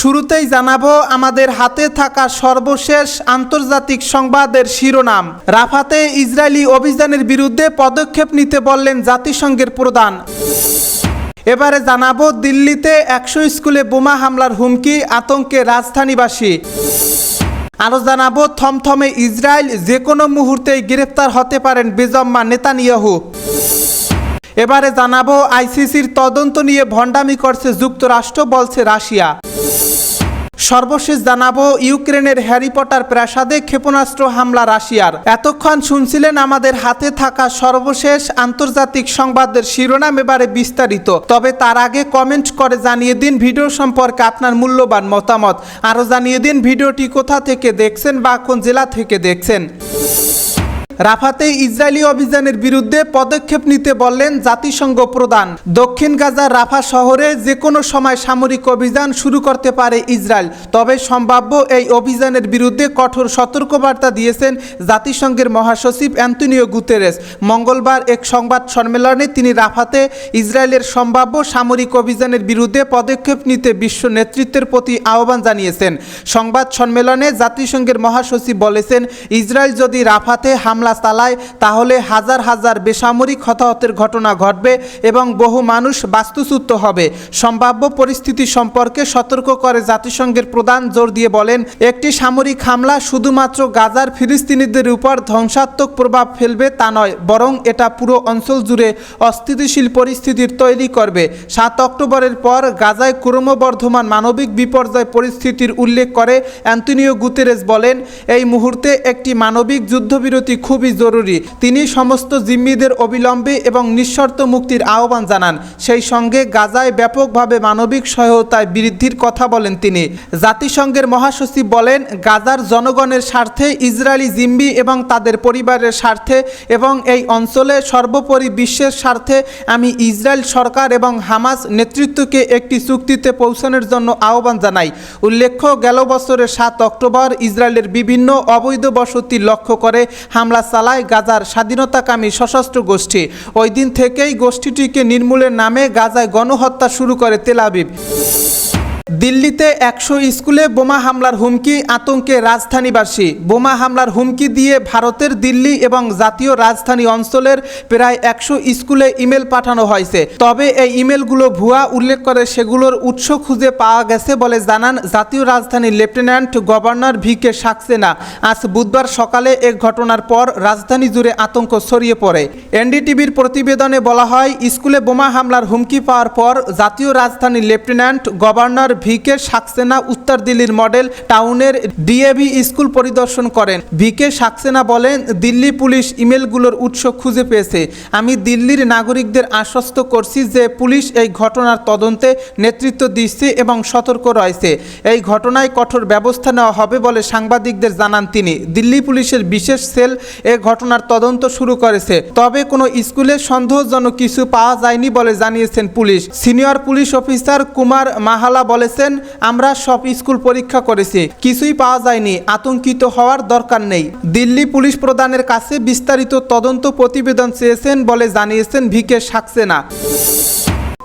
শুরুতেই জানাব, আমাদের হাতে থাকা সর্বশেষ আন্তর্জাতিক সংবাদের শিরোনাম। রাফাতে ইসরায়েলি অভিযানের বিরুদ্ধে পদক্ষেপ নিতে বললেন জাতিসংঘের প্রধান। এবারে জানাব, দিল্লিতে একশো স্কুলে বোমা হামলার হুমকি, আতঙ্কে রাজধানীবাসী। আরও জানাব, থমথমে ইসরায়েল যে কোনো মুহূর্তেই গ্রেফতার হতে পারেন বেজম্মা নেতানিয়াহু। এবারে জানাব, আইসিসির তদন্ত নিয়ে ভণ্ডামি করছে যুক্তরাষ্ট্র, বলছে রাশিয়া। সর্বশেষ জানাব, ইউক্রেনের হ্যারি পটার প্রাসাদে ক্ষেপণাস্ত্র হামলা রাশিয়ার। এতক্ষণ শুনছিলেন আমাদের হাতে থাকা সর্বশেষ আন্তর্জাতিক সংবাদের শিরোনাম এবারে বিস্তারিত। তবে তার আগে কমেন্ট করে জানিয়ে দিন ভিডিও সম্পর্কে আপনার মূল্যবান মতামত। আরও জানিয়ে দিন ভিডিওটি কোথা থেকে দেখছেন বা কোন জেলা থেকে দেখছেন। রাফাতে ইসরায়েলি অভিযানের বিরুদ্ধে পদক্ষেপ নিতে বললেন জাতিসংঘ প্রধান। দক্ষিণ গাজার রাফা শহরে যে কোনো সময় সামরিক অভিযান শুরু করতে পারে ইসরায়েল, তবে সম্ভাব্য এই অভিযানের বিরুদ্ধে কঠোর সতর্কবার্তা দিয়েছেন জাতিসংঘের মহাসচিব অ্যান্টনিও গুতেরেস। মঙ্গলবার এক সংবাদ সম্মেলনে তিনি রাফাতে ইসরায়েলের সম্ভাব্য সামরিক অভিযানের বিরুদ্ধে পদক্ষেপ নিতে বিশ্ব নেতৃত্বের প্রতি আহ্বান জানিয়েছেন। সংবাদ সম্মেলনে জাতিসংঘের মহাসচিব বলেছেন, ইসরায়েল যদি রাফাতে হামলা চালায় তাহলে হাজার হাজার বেসামরিক হতাহতের ঘটনা ঘটবে এবং বহু মানুষ বাস্তুচ্যুত হবে। সম্ভাব্য পরিস্থিতি সম্পর্কে সতর্ক করে জাতিসংঘের প্রধান জোর দিয়ে বলেন, একটি সামরিক হামলা শুধুমাত্র গাজার ফিলিস্তিনিদের উপর ধ্বংসাত্মক প্রভাব ফেলবে তা নয়, বরং এটা পুরো অঞ্চল জুড়ে অস্থিতিশীল পরিস্থিতির তৈরি করবে। সাত অক্টোবরের পর গাজায় ক্রমবর্ধমান মানবিক বিপর্যয় পরিস্থিতির উল্লেখ করে অ্যান্টনিও গুতেরেস বলেন, এই মুহূর্তে একটি মানবিক যুদ্ধবিরতি খুবই জরুরি। তিনি সমস্ত জিম্মিদের অবিলম্বে এবং নিঃশর্ত মুক্তির আহ্বান জানান। সেই সঙ্গে গাজায় ব্যাপকভাবে মানবিক সহায়তায় বৃদ্ধির কথা বলেন তিনি। জাতিসংঘের মহাসচিব বলেন, গাজার জনগণের স্বার্থে ইসরায়েলি জিম্মি এবং তাদের পরিবারের স্বার্থে এবং এই অঞ্চলে সর্বোপরি বিশ্বের স্বার্থে আমি ইসরায়েল সরকার এবং হামাস নেতৃত্বকে একটি চুক্তিতে পৌঁছানোর জন্য আহ্বান জানাই। উল্লেখ্য, গেল বছরের সাত অক্টোবর ইসরায়েলের বিভিন্ন অবৈধ বসতি লক্ষ্য করে হামলা চালায় গাজার স্বাধীনতাকামী সশস্ত্র গোষ্ঠী। ওই দিন থেকেই গোষ্ঠীটিকে নির্মূলের নামে গাজায় গণহত্যা শুরু করে তেলাবিব দিল্লিতে একশো স্কুলে বোমা হামলার হুমকি, আতঙ্কে রাজধানীবাসী। বোমা হামলার হুমকি দিয়ে ভারতের দিল্লি এবং জাতীয় রাজধানী অঞ্চলের প্রায় একশো স্কুলে ইমেল পাঠানো হয়েছে। তবে এই ইমেলগুলো ভুয়া, উল্লেখ করে সেগুলোর উৎস খুঁজে পাওয়া গেছে বলে জানান জাতীয় রাজধানীর lieutenant governor V K Saxena. আজ বুধবার সকালে এক ঘটনার পর রাজধানী জুড়ে আতঙ্ক ছড়িয়ে পড়ে। এনডিটিভির প্রতিবেদনে বলা হয়, স্কুলে বোমা হামলার হুমকি পাওয়ার পর জাতীয় রাজধানীর লেফটেন্যান্ট গভর্নর ভিকে সাকসেনা উত্তর দিল্লির মডেল টাউনের ডিএভি স্কুল পরিদর্শন করেন। ভিকে সাক্সেনা বলেন, দিল্লি পুলিশ ইমেলগুলোর উৎস খুঁজে পেয়েছে। আমি দিল্লির নাগরিকদের আশ্বস্ত করছি যে পুলিশ এই ঘটনার তদন্তে নেতৃত্ব দিচ্ছে এবং সতর্ক রয়েছে। এই ঘটনায় কঠোর ব্যবস্থা নেওয়া হবে বলে সাংবাদিকদের জানান তিনি। দিল্লি পুলিশের বিশেষ সেল এ ঘটনার তদন্ত শুরু করেছে। তবে কোনো স্কুলে সন্দেহজনক কিছু পাওয়া যায়নি বলে জানিয়েছেন police. Senior police officer Kumar Mahala বলেছেন আমরা সব স্কুল পরীক্ষা করেছি, কিছুই পাওয়া যায়নি, আতঙ্কিত হওয়ার দরকার নেই। দিল্লি পুলিশ প্রধানের কাছে বিস্তারিত তদন্ত প্রতিবেদন চেয়েছেন বলে জানিয়েছেন ভিকে সাক্সেনা।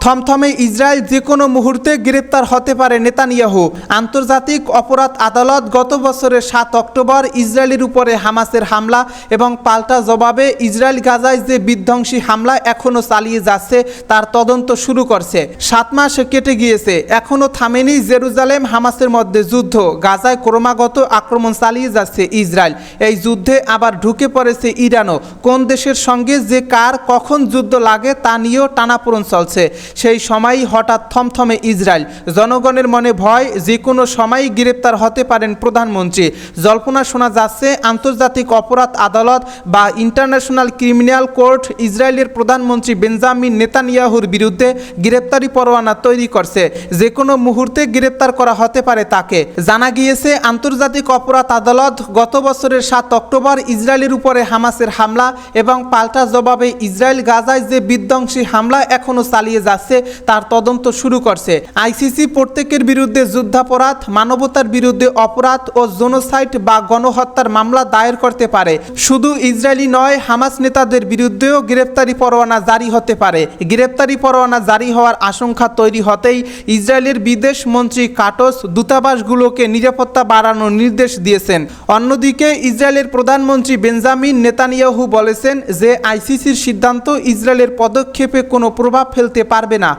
থমথমে ইসরায়েল যে কোনো মুহূর্তে গ্রেপ্তার হতে পারে নেতানিয়াহু। আন্তর্জাতিক অপরাধ আদালত গত বছরের সাত অক্টোবর ইসরায়েলের উপরে হামাসের হামলা এবং পাল্টা জবাবে ইসরায়েল গাজায় যে বিধ্বংসী হামলা এখনও চালিয়ে যাচ্ছে, তার তদন্ত শুরু করছে। সাত মাস কেটে গিয়েছে, এখনও থামেনি জেরুজালেম হামাসের মধ্যে যুদ্ধ। গাজায় ক্রমাগত আক্রমণ চালিয়ে যাচ্ছে ইসরায়েল। এই যুদ্ধে আবার ঢুকে পড়েছে ইরানও। কোন দেশের সঙ্গে যে কার কখন যুদ্ধ লাগে তা নিয়েও টানাপোড়ন চলছে। সেই সময়ই হঠাৎ থমথমে ইসরায়েল। জনগণের মনে ভয় যে কোনো সময়ই গ্রেপ্তার হতে পারেন প্রধানমন্ত্রী। জল্পনা শোনা যাচ্ছে, আন্তর্জাতিক অপরাধ আদালত বা ইন্টারন্যাশনাল ক্রিমিনাল কোর্ট ইসরায়েলের প্রধানমন্ত্রী বেঞ্জামিন নেতানিয়াহুর বিরুদ্ধে গ্রেপ্তারি পরোয়ানা তৈরি করছে। যে কোনো মুহূর্তে গ্রেপ্তার করা হতে পারে তাকে। জানা গিয়েছে, আন্তর্জাতিক অপরাধ আদালত গত বছরের সাত অক্টোবর ইসরায়েলের উপরে হামাসের হামলা এবং পাল্টা জবাবে ইসরায়েল গাজায় যে বিধ্বংসী হামলা এখনও চালিয়ে যাচ্ছে। যাচ্ছে তার তদন্ত শুরু করছে। আইসিসি প্রত্যেকের বিরুদ্ধে যুদ্ধাপরাধ, মানবতার বিরুদ্ধে অপরাধ ও জোনোসাইট বা গণহত্যার মামলা দায়ের করতে পারে। শুধু ইসরায়েলি নয়, হামাস নেতাদের বিরুদ্ধেও গ্রেপ্তারি পরোয়ানা জারি হতে পারে। গ্রেপ্তারি পরোয়ানা জারি হওয়ার আশঙ্কা তৈরি হতেই ইসরায়েলের বিদেশ মন্ত্রী কাটোস দূতাবাসগুলোকে নিরাপত্তা বাড়ানোর নির্দেশ দিয়েছেন। অন্যদিকে, ইসরায়েলের প্রধানমন্ত্রী বেঞ্জামিন নেতানিয়াহু বলেছেন যে, আইসিসির সিদ্ধান্ত ইসরায়েলের পদক্ষেপে কোনো প্রভাব ফেলতে পারবে না।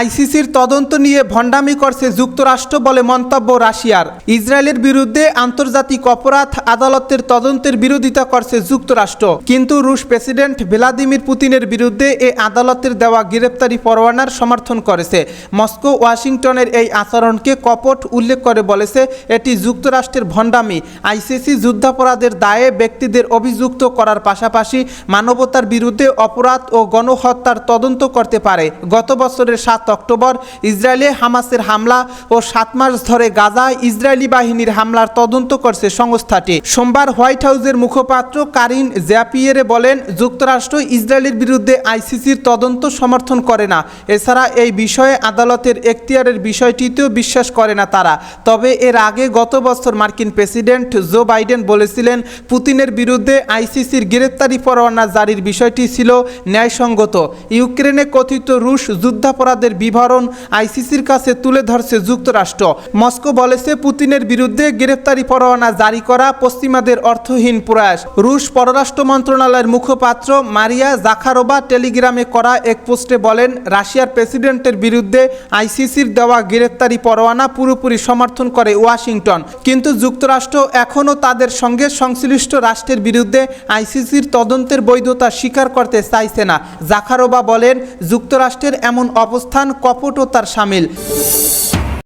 আইসিসির তদন্ত নিয়ে ভণ্ডামি করছে যুক্তরাষ্ট্র বলে মন্তব্য রাশিয়ার। ইসরায়েলের বিরুদ্ধে আন্তর্জাতিক অপরাধ আদালতের তদন্তের বিরোধিতা করছে যুক্তরাষ্ট্র। কিন্তু রুশ প্রেসিডেন্ট ভ্লাদিমির পুতিনের বিরুদ্ধে এ আদালতের দেওয়া গ্রেপ্তারি পরোয়ানার সমর্থন করেছে। মস্কো, ওয়াশিংটনের এই আচরণকে কপট উল্লেখ করে বলেছে, এটি যুক্তরাষ্ট্রের ভণ্ডামি। আইসিসি যুদ্ধাপরাধের দায়ে ব্যক্তিদের অভিযুক্ত করার পাশাপাশি মানবতার বিরুদ্ধে অপরাধ ও গণহত্যার তদন্ত করতে পারে। গত বছরের সাত অক্টোবর ইসরায়েলে হামাসের হামলা ও সাত মাস ধরে গাজা ইসরায়েলি বাহিনীর হামলার তদন্ত করছে সংস্থাটি। সোমবার হোয়াইট হাউসের মুখপাত্র কারিন জ্যাপিয়েরে বলেন, যুক্তরাষ্ট্র ইসরায়েলের বিরুদ্ধে আইসিসির তদন্ত সমর্থন করে না। এছাড়া এই বিষয়ে আদালতের এখতিয়ারের বিষয়টিতেও বিশ্বাস করে না তারা। তবে এর আগে গত বছর মার্কিন প্রেসিডেন্ট জো বাইডেন বলেছিলেন, পুতিনের বিরুদ্ধে আইসিসির গ্রেপ্তারি পরোয়ানা জারির বিষয়টি ছিল ন্যায়সঙ্গত। ইউক্রেনে কথিত রুশ যুদ্ধাপরাধের বিবরণ আইসিসির কাছে তুলে ধরছে যুক্তরাষ্ট্র। মস্কো বলেছে, পুতিনের বিরুদ্ধে গ্রেপ্তারি পরোয়ানা জারি করা পশ্চিমাদের অর্থহীন প্রয়াস। রুশ পররাষ্ট্র মন্ত্রণালয়ের মুখপাত্র মারিয়া জাখারোবা টেলিগ্রামে করা এক পোস্টে বলেন, রাশিয়ার প্রেসিডেন্টের বিরুদ্ধে আইসিসির দেওয়া গ্রেপ্তারি পরোয়ানা পুরোপুরি সমর্থন করে ওয়াশিংটন। কিন্তু যুক্তরাষ্ট্র এখনও তাদের সঙ্গে সংশ্লিষ্ট রাষ্ট্রের বিরুদ্ধে আইসিসির তদন্তের বৈধতা স্বীকার করতে চাইছে না। জাখারোবা বলেন, যুক্তরাষ্ট্রের এমন অবস্থান কপটতার সামিল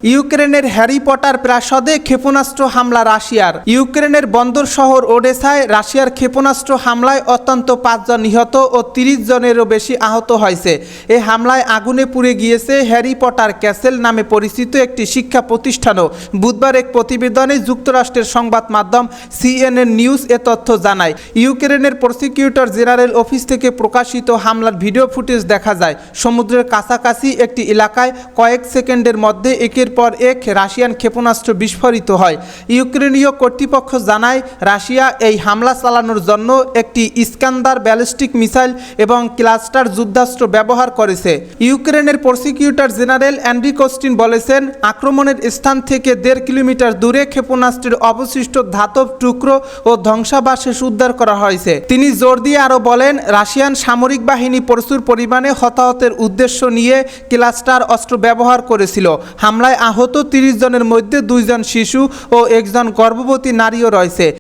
ইউক্রেনের হ্যারি পটার প্রাসাদে ক্ষেপণাস্ত্র হামলা রাশিয়ার। ইউক্রেনের বন্দর শহর ওডেসায় রাশিয়ার ক্ষেপণাস্ত্র হামলায় অত্যন্ত পাঁচজন নিহত ও তিরিশ জনেরও বেশি আহত হয়েছে। এ হামলায় আগুনে পুড়ে গিয়েছে হ্যারি পটার ক্যাসেল নামে পরিচিত একটি শিক্ষা প্রতিষ্ঠানও। বুধবার এক প্রতিবেদনে যুক্তরাষ্ট্রের সংবাদ মাধ্যম সিএনএন নিউজ এ তথ্য জানায়, ইউক্রেনের প্রসিকিউটর জেনারেল অফিস থেকে প্রকাশিত হামলার ভিডিও ফুটেজ দেখা যায়। সমুদ্রের কাছাকাছি একটি এলাকায় কয়েক সেকেন্ডের মধ্যে একের পর এক রাশিয়ান ক্ষেপণাস্ত্র বিস্ফোরিত হয়। ইউক্রেনীয় কর্তৃপক্ষ জানায়, রাশিয়া এই হামলা চালানোর জন্য একটি ইস্কান্দার ব্যালিস্টিক মিসাইল এবং ক্লাস্টার যুদ্ধাস্ত্র ব্যবহার করেছে। ইউক্রেনের প্রসিকিউটর জেনারেল অ্যান্ড্রি কোস্টিন বলেছেন, আক্রমণের স্থান থেকে দেড় কিলোমিটার দূরে ক্ষেপণাস্ত্রের অবশিষ্ট ধাতব টুকরো ও ধ্বংসাবশেষ উদ্ধার করা হয়েছে। তিনি জোর দিয়ে আরও বলেন, রাশিয়ান সামরিক বাহিনী প্রচুর পরিমাণে হতাহতের উদ্দেশ্য নিয়ে ক্লাস্টার অস্ত্র ব্যবহার করেছিল। হামলায় আহত তিরিশ জনের মধ্যে দুইজন শিশু ও একজন গর্ভবতী নারীও রয়েছে।